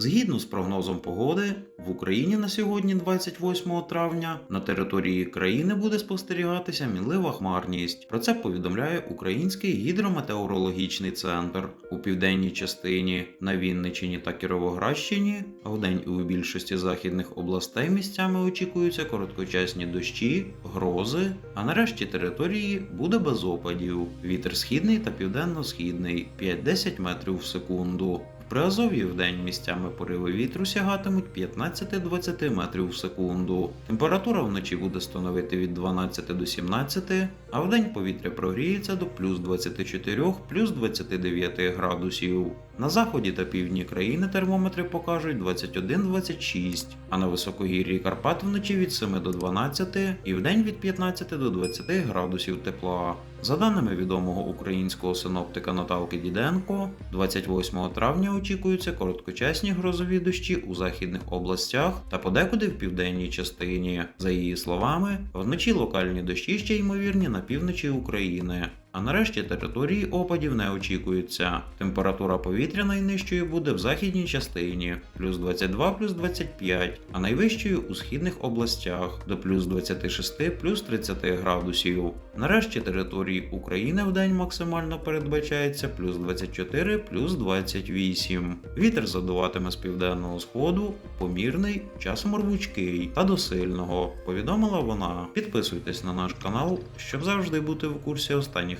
Згідно з прогнозом погоди, в Україні на сьогодні, 28 травня, на території країни буде спостерігатися мінлива хмарність. Про це повідомляє Український гідрометеорологічний центр у південній частині на Вінниччині та Кіровоградщині. Вдень у більшості західних областей місцями очікуються короткочасні дощі, грози, а на решті території буде без опадів. Вітер східний та південно-східний 5-10 метрів в секунду. В Приазов'ї вдень місцями пориви вітру сягатимуть 15-20 метрів в секунду. Температура вночі буде становити від 12 до 17, а вдень повітря прогріється до плюс 24 плюс 29 градусів. На заході та півдні країни термометри покажуть 21-26, а на високогір'ї Карпат вночі від 7 до 12 і вдень від 15 до 20 градусів тепла. За даними відомого українського синоптика Наталки Діденко, 28 травня очікуються короткочасні грозові дощі у західних областях та подекуди в південній частині. За її словами, вночі локальні дощі ще ймовірні на півночі України. А нарешті території опадів не очікується. Температура повітря найнижчою буде в західній частині плюс 22 плюс 25, а найвищою у східних областях до плюс 26 плюс 30 градусів. Нарешті території України в день максимально передбачається плюс 24 плюс 28. Вітер задуватиме з південного сходу, помірний, часом рвучкий та до сильного, повідомила вона. Підписуйтесь на наш канал, щоб завжди бути в курсі останніх